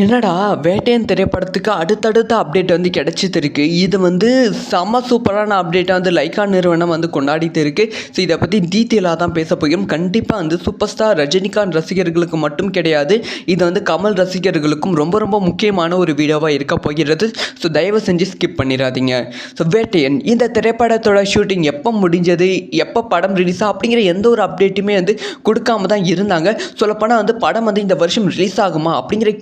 என்னடா வேட்டையன் திரைப்படத்துக்கு அடுத்தடுத்த அப்டேட் வந்து கிடைச்சிட்டு இருக்கு. இது வந்து செம சூப்பரான அப்டேட்டாக வந்து லைக்கா நிறுவனம் வந்து கொண்டாடிட்டு இருக்கு. ஸோ இதை பற்றி டீட்டெயிலாக தான் பேச போகிறோம். கண்டிப்பாக வந்து சூப்பர் ஸ்டார் ரஜினிகாந்த் ரசிகர்களுக்கு மட்டும் கிடையாது இது வந்து கமல் ரசிகர்களுக்கும் ரொம்ப ரொம்ப முக்கியமான ஒரு வீடியோவாக இருக்க போகிறது. ஸோ தயவு செஞ்சு ஸ்கிப் பண்ணிடாதீங்க. ஸோ வேட்டையன் இந்த திரைப்படத்தோட ஷூட்டிங் எப்போ முடிஞ்சது எப்போ படம் ரிலீஸ் அப்படிங்கிற எந்த ஒரு அப்டேட்டுமே வந்து கொடுக்காம தான் இருந்தாங்க. சொல்லப்போனால் வந்து படம் வந்து இந்த வருஷம் ரிலீஸ் ஆகுமா அப்படிங்கிற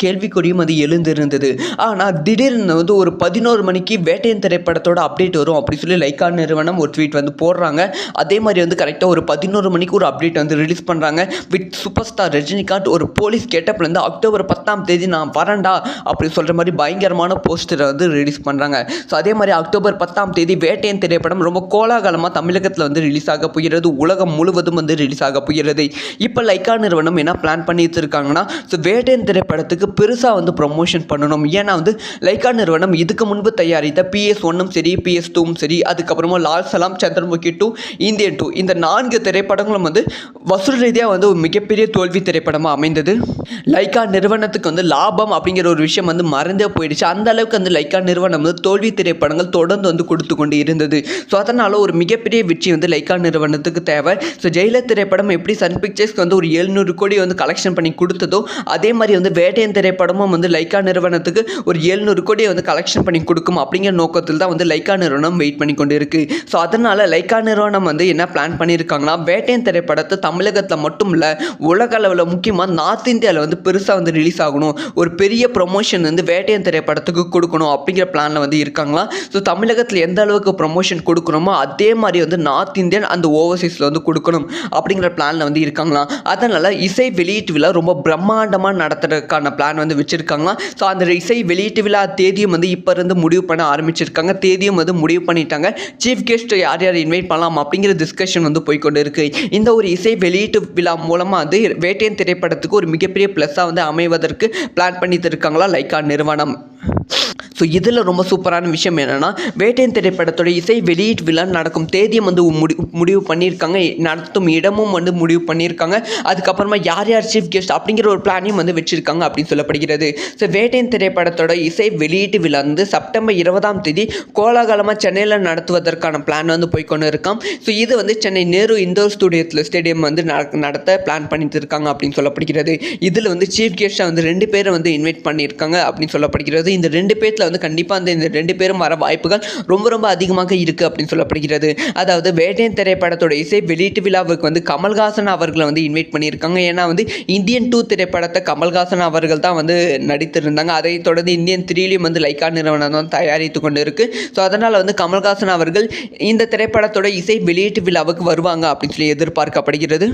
கேள்விக்குறியும் அது எழுந்திருந்தது. ஆனால் திடீர்னு வந்து ஒரு பதினோரு மணிக்கு வேட்டையன் திரைப்படத்தோட அப்டேட் வரும் அப்படி சொல்லி லைக்கா நிறுவனம் ஒரு ட்வீட் வந்து போடுறாங்க. அதே மாதிரி வந்து கரெக்டாக ஒரு பதினோரு மணிக்கு ஒரு அப்டேட் வந்து ரிலீஸ் பண்ணுறாங்க வித் சூப்பர் ஸ்டார் ரஜினிகாந்த் ஒரு போலீஸ் கெட்டப்லேருந்து அக்டோபர் பத்தாம் தேதி நான் வரேன்டா அப்படி சொல்கிற மாதிரி பயங்கரமான போஸ்டரை வந்து ரிலீஸ் பண்ணுறாங்க ஸோ அதே மாதிரி அக்டோபர் பத்தாம் தேதி வேட்டையன் திரைப்படம் ரொம்ப கோலாகலமாக தமிழகத்தில் வந்து ரிலீஸ் ஆக போகிறது. உலகம் முழுவதும் வந்து ரிலீஸ் ஆக போகிறது. இப்போ லைக்கா நிறுவனம் என்ன பிளான் பண்ணி இருக்காங்கன்னா ஸோ வேட்டையன் திரைப்படத்துக்கு பெருசாக வந்து ப்ரொமோஷன் பண்ணணும். ஏன்னா வந்து லைக்கா நிறுவனம் இதுக்கு முன்பு தயாரித்த பிஎஸ் ஒன்னும் சரி பிஎஸ் டூவும் சரி அதுக்கப்புறமா Lal Salaam Chandramukhi two Indian two இந்த நான்கு திரைப்படங்களும் வந்து வசூல் ரீதியாக வந்து ஒரு மிகப்பெரிய தோல்வி திரைப்படமாக அமைந்தது. லைக்கா நிறுவனத்துக்கு வந்து லாபம் அப்படிங்கிற ஒரு விஷயம் வந்து மறந்தே போயிடுச்சு. அந்த அளவுக்கு வந்து லைக்கா நிறுவனம் வந்து தோல்வி திரைப்படங்கள் தொடர்ந்து வந்து கொடுத்து கொண்டு இருந்தது. ஸோ அதனால் ஒரு மிகப்பெரிய வெற்றி வந்து லைக்கா நிறுவனத்துக்கு தேவை. ஸோ ஜெயிலர் திரைப்படம் எப்படி சன் பிக்சர்ஸ்க்கு வந்து ஒரு எழுநூறு கோடி வந்து கலெக்ஷன் பண்ணி கொடுத்ததோ அதே மாதிரி வந்து வேட்டையன் திரைப்படமும் வந்து லைக்கா நிறுவனத்துக்கு ஒரு எழுநூறு கோடி வந்து கலெக்ஷன் பண்ணி கொடுக்கும் அப்படிங்கிற நோக்கத்தில் தான் வந்து லைக்கா நிறுவனம் வெயிட் பண்ணி கொண்டு இருக்குது ஸோ அதனால் லைக்கா நிறுவனம் வந்து என்ன பிளான் பண்ணியிருக்காங்கன்னா வேட்டையன் திரைப்படத்தை தமிழகத்தில் மட்டும் இல்லை உலக அளவில் முக்கியமாக நார்த் இந்தியாவில் வந்து பெருசாக வந்து ரிலீஸ் ஆகணும். ஒரு பெரிய ப்ரொமோஷன் வந்து வேட்டையன் திரைப்படத்துக்கு கொடுக்கணும் அப்படிங்கிற பிளானில் வந்து இருக்காங்களாம் ஸோ தமிழகத்தில் எந்த அளவுக்கு ப்ரொமோஷன் கொடுக்கணுமோ அதே மாதிரி வந்து நார்த் இந்தியன் அந்த ஓவர்சீஸில் வந்து கொடுக்கணும் அப்படிங்கிற பிளானில் வந்து இருக்காங்களாம் அதனால் இசை வெளியீட்டு விழா ரொம்ப பிரம்மாண்டமாக நடத்துறதுக்கான பிளான் வந்து வச்சுருக்காங்களாம் ஸோ அந்த இசை வெளியீட்டு விழா தேதியும் வந்து இப்போ இருந்து முடிவு பண்ண ஆரம்பிச்சிருக்காங்க. தேதியும் வந்து முடிவு பண்ணிட்டாங்க. சீஃப் கெஸ்ட் யார் யார் இன்வைட் பண்ணலாம் அப்படிங்கிற டிஸ்கஷன் வந்து போய்க்கொண்டு இருக்குது இந்த ஒரு இசை வெளியீட்டு விழா மூலமாக வந்து வேட்டையன் திரைப்படத்துக்கு ஒரு மிகப்பெரிய ப்ளஸ்ஸாக வந்து அமைவதற்கு பிளான் பண்ணி இருக்காங்களா? லைக்கா நிறுவனம். ஸோ இதில் ரொம்ப சூப்பரான விஷயம் என்னென்னா வேட்டையன் திரைப்படத்தோட இசை வெளியீட்டு விழா நடக்கும் தேதியும் வந்து முடி முடிவு பண்ணியிருக்காங்க. நடத்தும் இடமும் வந்து முடிவு பண்ணியிருக்காங்க. அதுக்கப்புறமா யார் யார் சீஃப் கெஸ்ட் அப்படிங்கிற ஒரு பிளானையும் வந்து வச்சுருக்காங்க அப்படின்னு சொல்லப்படுகிறது. ஸோ வேட்டையன் திரைப்படத்தோட இசை வெளியீட்டு விழா வந்து செப்டம்பர் இருபதாம் தேதி கோலாகலமாக சென்னையில் நடத்துவதற்கான பிளான் வந்து போய்க்கொண்டு இருக்கான் ஸோ இது வந்து சென்னை நேரு இந்தோர் ஸ்டூடியோத்தில் ஸ்டேடியம் வந்து நடத்த பிளான் பண்ணிட்டு இருக்காங்க அப்படின்னு சொல்லப்படுகிறது. இதில் வந்து சீஃப் கெஸ்ட்டாக வந்து ரெண்டு பேரை வந்து இன்வைட் பண்ணியிருக்காங்க அப்படின்னு சொல்லப்படுகிறது. இந்த ரெண்டு பேர்த்தில் வந்து கண்டிப்பாக அந்த இந்த ரெண்டு பேரும் வர வாய்ப்புகள் ரொம்ப ரொம்ப அதிகமாக இருக்குது அப்படின்னு சொல்லப்படுகிறது. அதாவது வேட்டையன் திரைப்படத்தோட இசை வெளியீட்டு விழாவுக்கு வந்து கமல்ஹாசன் அவர்களை வந்து இன்வைட் பண்ணியிருக்காங்க. ஏன்னா வந்து இந்தியன் டூ திரைப்படத்தை கமல்ஹாசன் அவர்கள் தான் வந்து நடித்திருந்தாங்க. அதை தொடர்ந்து இந்தியன் த்ரீலையும் வந்து லைக்கா நிறுவனம் தான் தயாரித்து கொண்டு இருக்குது ஸோ அதனால் வந்து கமல்ஹாசன் அவர்கள் இந்த திரைப்படத்தோட இசை வெளியீட்டு விழாவுக்கு வருவாங்க அப்படின்னு சொல்லி எதிர்பார்க்கப்படுகிறது.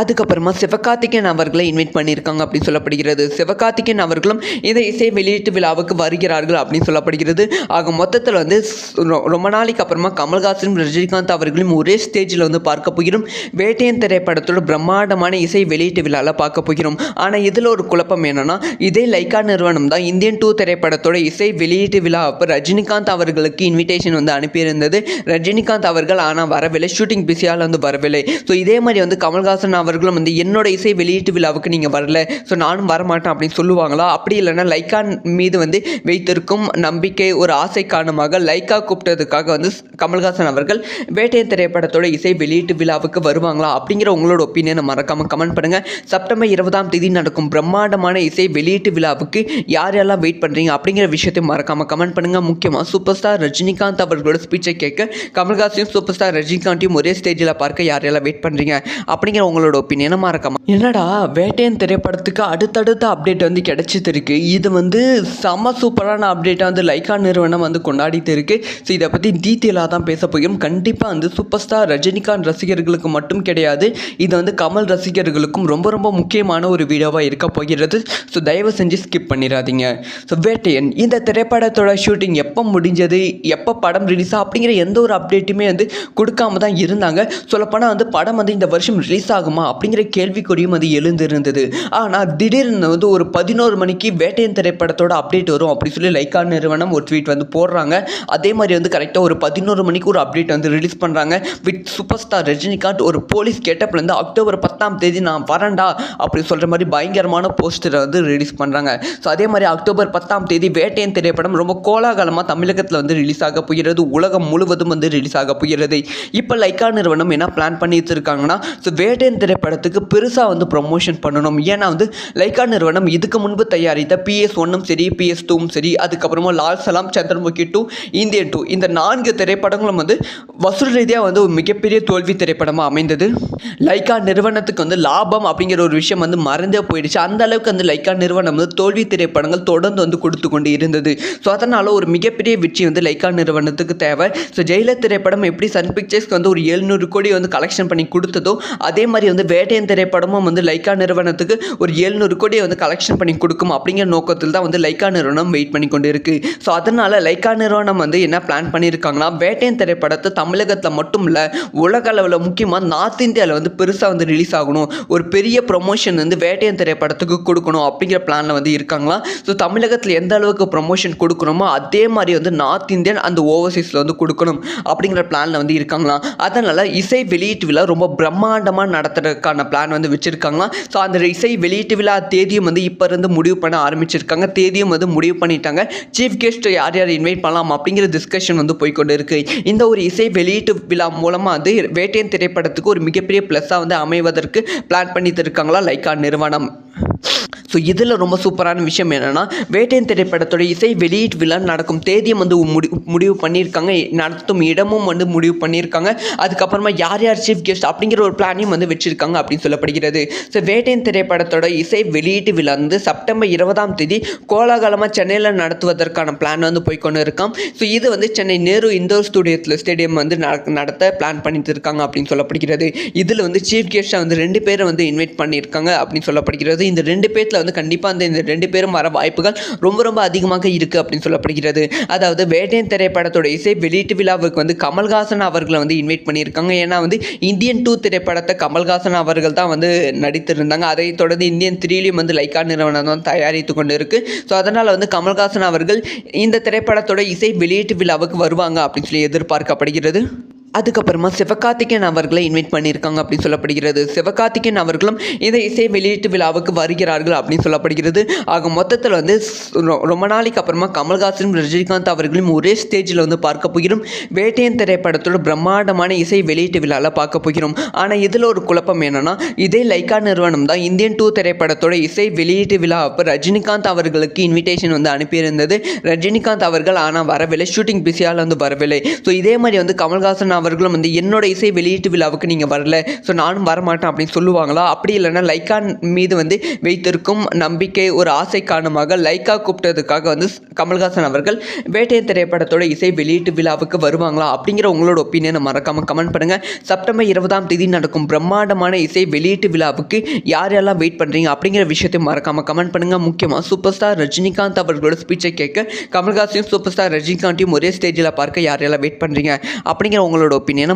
அதுக்கப்புறமா சிவகார்த்திகேயன் அவர்களை இன்வைட் பண்ணியிருக்காங்க அப்படின்னு சொல்லப்படுகிறது. சிவகார்த்திகேயன் அவர்களும் இந்த இசை வெளியீட்டு விழாவுக்கு வருகிறார்கள் அப்படின்னு சொல்லப்படுகிறது. ஆக மொத்தத்தில் வந்து ரொ- ரொம்ப நாளைக்கு அப்புறமா கமல்ஹாசனும் ரஜினிகாந்த் அவர்களையும் ஒரே ஸ்டேஜில் வந்து பார்க்க போகிறோம். வேட்டையன் திரைப்படத்தோட பிரம்மாண்டமான இசை வெளியீட்டு விழாவில் பார்க்க போகிறோம். ஆனால் இதில் ஒரு குழப்பம் என்னென்னா இதே லைக்கா நிறுவனம் தான் இந்தியன் டூ திரைப்படத்தோட இசை வெளியீட்டு விழா அப்போ ரஜினிகாந்த் அவர்களுக்கு இன்விடேஷன் வந்து அனுப்பியிருந்தது. ரஜினிகாந்த் அவர்கள் ஆனால் வரவில்லை. ஷூட்டிங் பிஸியால் வந்து வரவில்லை. ஸோ இதே மாதிரி வந்து கமல்ஹாசன் அவர் அவர்களும் வந்து என்னோட இசை வெளியீட்டு விழாவுக்கு நீங்கள் வரல ஸோ நானும் வரமாட்டேன் அப்படின்னு சொல்லுவாங்களா? அப்படி இல்லைன்னா லைக்கான் மீது வந்து வைத்திருக்கும் நம்பிக்கை ஒரு ஆசை காரணமாக லைக்கா கூப்பிட்டதுக்காக வந்து கமல்ஹாசன் அவர்கள் வேட்டை திரைப்படத்தோட இசை வெளியீட்டு விழாவுக்கு வருவாங்களா? அப்படிங்கிற உங்களோட ஒப்பீனியனை மறக்காமல் கமெண்ட் பண்ணுங்கள் செப்டம்பர் இருபதாம் தேதி நடக்கும் பிரம்மாண்டமான இசை வெளியீட்டு விழாவுக்கு யார் யாரெல்லாம் வெயிட் பண்ணுறீங்க அப்படிங்கிற விஷயத்தை மறக்காமல் கமெண்ட் பண்ணுங்க. முக்கியமாக சூப்பர் ஸ்டார் ரஜினிகாந்த் அவர்களோட ஸ்பீச்சை கேட்க கமல்ஹாசனையும் சூப்பர் ஸ்டார் ரஜினிகாந்தையும் ஒரே ஸ்டேஜில் பார்க்க யார் யாரெல்லாம் வெயிட் பண்ணுறீங்க அப்படிங்கிற உங்களோட ஒப்பீனியனை மறக்காம என்னடா வேட்டையன் திரைப்படத்துக்கு அடுத்தடுத்த அப்டேட் வந்து கிடைச்சிட்டு இருக்கு. இது வந்து செம சூப்பரான அப்டேட்டாக வந்து லைக்கா நிறுவனம் வந்து கொண்டாடிட்டு இருக்கு. ஸோ இதை பற்றி டீட்டெயிலாக தான் பேச போகிறோம். கண்டிப்பாக வந்து சூப்பர் ஸ்டார் ரஜினிகாந்த் ரசிகர்களுக்கு மட்டும் கிடையாது இது வந்து கமல் ரசிகர்களுக்கும் ரொம்ப ரொம்ப முக்கியமான ஒரு வீடியோவாக இருக்க போகிறது. ஸோ தயவு செஞ்சு ஸ்கிப் பண்ணிடாதீங்க. ஸோ வேட்டையன் இந்த திரைப்படத்தோட ஷூட்டிங் எப்போ முடிஞ்சது எப்போ படம் ரிலீஸ் அப்படிங்கிற எந்த ஒரு அப்டேட்டுமே வந்து கொடுக்காம தான் இருந்தாங்க. சொல்லப்போனால் வந்து படம் வந்து இந்த வருஷம் ரிலீஸ் ஆகுமா முடியுமா அப்படிங்கிற கேள்விக்குறியும் அது எழுந்திருந்தது. ஆனால் திடீர்னு வந்து ஒரு பதினோரு மணிக்கு வேட்டையன் திரைப்படத்தோட அப்டேட் வரும் அப்படி சொல்லி லைக்கா நிறுவனம் ஒரு ட்வீட் வந்து போடுறாங்க. அதே மாதிரி வந்து கரெக்டாக ஒரு பதினோரு மணிக்கு ஒரு அப்டேட் வந்து ரிலீஸ் பண்ணுறாங்க வித் சூப்பர் ஸ்டார் ரஜினிகாந்த் ஒரு போலீஸ் கெட்டப்லேருந்து அக்டோபர் பத்தாம் தேதி நான் வரேன்டா அப்படி சொல்கிற மாதிரி பயங்கரமான போஸ்டரை வந்து ரிலீஸ் பண்ணுறாங்க ஸோ அதே மாதிரி அக்டோபர் பத்தாம் தேதி வேட்டையன் திரைப்படம் ரொம்ப கோலாகலமாக தமிழகத்தில் வந்து ரிலீஸ் ஆக போகிறது. உலகம் முழுவதும் வந்து ரிலீஸ் ஆக போகிறது. இப்போ லைக்கா நிறுவனம் என்ன பிளான் பண்ணி இருக்காங்கன்னா ஸோ வேட்டையன் திரைப்படத்துக்கு பெருசாக வந்து ப்ரொமோஷன் பண்ணணும். ஏன்னா வந்து லைக்கா நிறுவனம் இதுக்கு முன்பு தயாரித்த பிஎஸ் ஒன்னும் சரி பிஎஸ் டூவும் சரி அதுக்கப்புறமா Lal Salaam Chandramukhi two Indian two இந்த நான்கு திரைப்படங்களும் வந்து வசூல் ரீதியாக வந்து ஒரு மிகப்பெரிய தோல்வி திரைப்படமாக அமைந்தது. லைக்கா நிறுவனத்துக்கு வந்து லாபம் அப்படிங்கிற ஒரு விஷயம் வந்து மறந்தே போயிடுச்சு. அந்த அளவுக்கு வந்து லைக்கா நிறுவனம் வந்து தோல்வி திரைப்படங்கள் தொடர்ந்து வந்து கொடுத்து கொண்டு இருந்தது. ஸோ அதனால் ஒரு மிகப்பெரிய வெற்றி வந்து லைக்கா நிறுவனத்துக்கு தேவை. ஸோ ஜெயிலர் திரைப்படம் எப்படி சன் பிக்சர்ஸ்க்கு வந்து ஒரு எழுநூறு கோடி வந்து கலெக்ஷன் பண்ணி கொடுத்ததோ அதே மாதிரி வந்து வேட்டையன் திரைப்படமும் வந்து லைக்கா நிறுவனத்துக்கு ஒரு எழுநூறு கோடியை வந்து கலெக்ஷன் பண்ணி கொடுக்கும் அப்படிங்கிற நோக்கத்தில் தான் வந்து லைக்கா நிறுவனம் வெயிட் பண்ணி கொண்டு இருக்கு ஸோ அதனால் லைக்கா நிறுவனம் வந்து என்ன பிளான் பண்ணியிருக்காங்கன்னா வேட்டையன் திரைப்படத்தை தமிழகத்தில் மட்டும் இல்லை உலக அளவில் முக்கியமாக நார்த் இந்தியாவில் வந்து பெருசாக வந்து ரிலீஸ் ஆகணும். ஒரு பெரிய ப்ரொமோஷன் வந்து வேட்டையன் திரைப்படத்துக்கு கொடுக்கணும் அப்படிங்கிற பிளானில் வந்து இருக்காங்களாம் ஸோ தமிழகத்தில் எந்த அளவுக்கு ப்ரொமோஷன் கொடுக்கணுமோ அதே மாதிரி வந்து நார்த் இந்தியன் அந்த ஓவர்சீஸில் வந்து கொடுக்கணும் அப்படிங்கிற பிளானில் வந்து இருக்காங்களாம் அதனால் இசை வெளியீட்டு விழா ரொம்ப பிரம்மாண்டமாக பண்ணுறதுக்கான பிளான் வந்து வச்சுருக்காங்களாம் ஸோ அந்த இசை வெளியீட்டு விழா தேதியும் வந்து இப்போ இருந்து முடிவு பண்ண ஆரம்பிச்சிருக்காங்க. தேதியும் வந்து முடிவு பண்ணிட்டாங்க. சீஃப் கெஸ்ட் யார் யார் இன்வைட் பண்ணலாம் அப்படிங்கிற டிஸ்கஷன் வந்து போய்க்கொண்டு இருக்குது இந்த ஒரு இசை வெளியீட்டு விழா மூலமாக வந்து வேட்டையன் திரைப்படத்துக்கு ஒரு மிகப்பெரிய ப்ளஸ்ஸாக வந்து அமைவதற்கு பிளான் பண்ணி இருக்காங்களா? லைக்கா நிறுவனம். ஸோ இதில் ரொம்ப சூப்பரான விஷயம் என்னென்னா வேட்டையன் திரைப்படத்தோட இசை வெளியீட்டு விழா நடக்கும் தேதியும் வந்து முடி முடிவு பண்ணியிருக்காங்க. நடத்தும் இடமும் வந்து முடிவு பண்ணியிருக்காங்க. அதுக்கப்புறமா யார் யார் சீஃப் கெஸ்ட் அப்படிங்கிற ஒரு பிளானையும் வந்து வச்சுருக்காங்க அப்படின்னு சொல்லப்படுகிறது. ஸோ வேட்டையன் திரைப்படத்தோட இசை வெளியீட்டு விழா வந்து செப்டம்பர் இருபதாம் தேதி கோலாகலமாக சென்னையில் நடத்துவதற்கான பிளான் வந்து போய்க்கொண்டு இருக்கான் ஸோ இது வந்து சென்னை நேரு இண்டோர் ஸ்டூடியோத்தில் ஸ்டேடியம் வந்து நடத்த பிளான் பண்ணிட்டு இருக்காங்க அப்படின்னு சொல்லப்படுகிறது. இதில் வந்து சீஃப் கெஸ்ட்டாக வந்து ரெண்டு பேரை வந்து இன்வைட் பண்ணியிருக்காங்க அப்படின்னு சொல்லப்படுகிறது. இந்த ரெண்டு பேர்த்தில் வந்து கண்டிப்பாக அந்த இந்த ரெண்டு பேரும் வர வாய்ப்புகள் ரொம்ப ரொம்ப அதிகமாக இருக்குது அப்படின்னு சொல்லப்படுகிறது. அதாவது வேட்டையன் திரைப்படத்தோட இசை வெளியீட்டு விழாவுக்கு வந்து கமல்ஹாசன் அவர்களை வந்து இன்வைட் பண்ணியிருக்காங்க. ஏன்னா வந்து இந்தியன் டூ திரைப்படத்தை கமல்ஹாசன் அவர்கள் தான் வந்து நடித்திருந்தாங்க. அதை தொடர்ந்து இந்தியன் த்ரீலையும் வந்து லைக்கா நிறுவனம் தான் தயாரித்து கொண்டு இருக்குது ஸோ அதனால் வந்து கமல்ஹாசன் அவர்கள் இந்த திரைப்படத்தோட இசை வெளியீட்டு விழாவுக்கு வருவாங்க அப்படின்னு சொல்லி எதிர்பார்க்கப்படுகிறது. அதுக்கப்புறமா சிவகார்த்திகேயன் அவர்களை இன்வைட் பண்ணியிருக்காங்க அப்படின்னு சொல்லப்படுகிறது. சிவகார்த்திகேயன் அவர்களும் இந்த இசை வெளியீட்டு விழாவுக்கு வருகிறார்கள் அப்படின்னு சொல்லப்படுகிறது. ஆக மொத்தத்தில் வந்து ரொ- ரொம்ப நாளைக்கு அப்புறமா கமல்ஹாசன் ரஜினிகாந்த் அவர்களையும் ஒரே ஸ்டேஜில் வந்து பார்க்க போகிறோம். வேட்டையன் திரைப்படத்தோட பிரம்மாண்டமான இசை வெளியீட்டு விழாவில் பார்க்க போகிறோம். ஆனால் இதில் ஒரு குழப்பம் என்னென்னா இதே லைக்கா நிறுவனம் தான் இந்தியன் டூ திரைப்படத்தோட இசை வெளியீட்டு விழா அப்போ ரஜினிகாந்த் அவர்களுக்கு இன்விடேஷன் வந்து அனுப்பியிருந்தது. ரஜினிகாந்த் அவர்கள் ஆனால் வரவில்லை. ஷூட்டிங் பிஸியால் வந்து வரவில்லை. ஸோ இதே மாதிரி வந்து கமல்ஹாசன் அவர்களும் வந்து என்னோட இசை வெளியீட்டு விழாவுக்கு நீங்கள் வரல. ஸோ நானும் வரமாட்டேன் அப்படின்னு சொல்லுவாங்களா? அப்படி இல்லைன்னா லைக்கான் மீது வந்து வைத்திருக்கும் நம்பிக்கை ஒரு ஆசை காரணமாக லைக்கா கூப்பிட்டதுக்காக வந்து கமல்ஹாசன் அவர்கள் வேட்டையன் திரைப்படத்தோட இசை வெளியீட்டு விழாவுக்கு வருவாங்களா? அப்படிங்கிற உங்களோட ஒப்பீனியனை மறக்காமல் கமெண்ட் பண்ணுங்கள் செப்டம்பர் இருபதாம் தேதி நடக்கும் பிரம்மாண்டமான இசை வெளியீட்டு விழாவுக்கு யார் யாரெல்லாம் வெயிட் பண்ணுறீங்க அப்படிங்கிற விஷயத்தை மறக்காமல் கமெண்ட் பண்ணுங்க. முக்கியமாக சூப்பர் ஸ்டார் ரஜினிகாந்த் அவர்களோட ஸ்பீச்சை கேட்க கமல்ஹாசனையும் சூப்பர் ஸ்டார் ரஜினிகாந்தையும் ஒரே ஸ்டேஜில் பார்க்க யார் யாரெல்லாம் வெயிட் பண்ணுறீங்க அப்படிங்கிற உங்களோட ஒப்பீனியனை